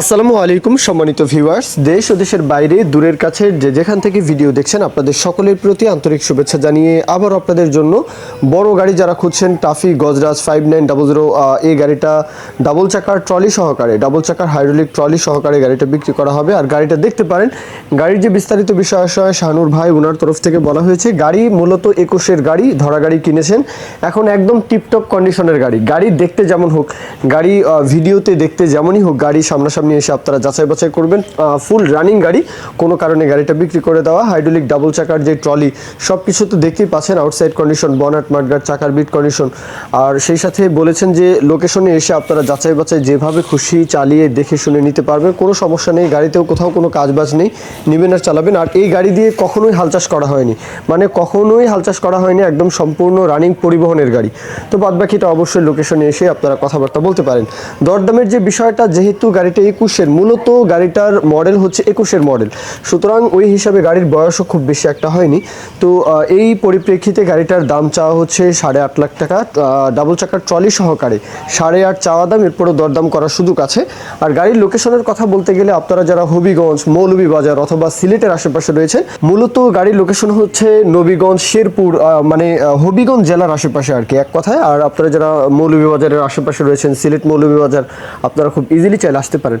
আসসালামু আলাইকুম, সম্মানিত ভিউয়ার্স। দেশ ও দেশের বাইরে, দূরের কাছে যে যেখান থেকে ভিডিও দেখছেন, আপনাদের সকলের প্রতি আন্তরিক শুভেচ্ছা জানিয়ে আবার আপনাদের জন্য বড় গাড়ি যারা খুঁজছেন, toffee, Gajraj five nine double zero এই গাড়িটা ডাবল চাকার ট্রলি সহকারে ডাবল চাকার হাইড্রোলিক ট্রলি সহকারে গাড়িটা বিক্রি করা হবে। আর গাড়িটা দেখতে পারেন, গাড়ির যে বিস্তারিত বিষয় শাহানুর ভাই ওনার তরফ থেকে বলা হয়েছে, গাড়ি মূলত একুশের গাড়ি, ধরা গাড়ি কিনেছেন। এখন একদম টিপটপ কন্ডিশনের গাড়ি। গাড়ি দেখতে যেমন হোক, গাড়ি ভিডিওতে দেখতে যেমনই হোক, গাড়ি সামনাসামনি এসে আপনারা যাচাই বাছাই করবেন। ফুল রানিং গাড়ি, কোনো কারণে গাড়িটা বিক্রি করে দেওয়া। হাইড্রোলিক ডাবল চাকার যে ট্রলি সব কিছু তো দেখতেই পাচ্ছেন আউটসাইড কন্ডিশন বনাট মাঠগার চাকার বিট কন্ডিশন আর সেই সাথে বলেছেন যে লোকেশনে এসে আপনারা যাচাই বাছাই যেভাবে খুশি চালিয়ে দেখে শুনে নিতে পারবেন। কোনো সমস্যা নেই, গাড়িতেও কোথাও কোনো কাজ বাজ নেই, নেবেন আর চালাবেন। আর এই গাড়ি দিয়ে কখনোই হাল চাষ করা হয়নি। মানে কখনোই হাল চাষ করা হয়নি, একদম সম্পূর্ণ রানিং পরিবহনের গাড়ি। তো বাদ বাকিটা অবশ্যই লোকেশনে এসে আপনারা কথাবার্তা বলতে পারেন। দরদামের যে বিষয়টা, যেহেতু গাড়িটা একুশের, মূলত গাড়িটার মডেল হচ্ছে একুশের মডেল সুতরাং ওই হিসাবে গাড়ির বয়সও খুব বেশি একটা হয়নি। তো এই পরিপ্রেক্ষিতে গাড়িটার দাম চাওয়া হচ্ছে সাড়ে আট লাখ টাকা। ডাবল চাকার ট্রলি সহকারে সাড়ে আট চাওয়া দাম, এরপরও দরদাম করার সুযোগ আছে। আর গাড়ির লোকেশনের কথা বলতে গেলে আপনারা যারা হবিগঞ্জ, মৌলভীবাজার অথবা সিলেটের আশেপাশে রয়েছে মূলত গাড়ির লোকেশন হচ্ছে নবীগঞ্জ, শেরপুর মানে হবিগঞ্জ জেলার আশেপাশে আর কি, এক কথায়। আর আপনারা যারা মৌলভীবাজারের আশেপাশে রয়েছেন, সিলেট মৌলভীবাজার, আপনারা খুব ইজিলি চাইলে আসতে পারেন।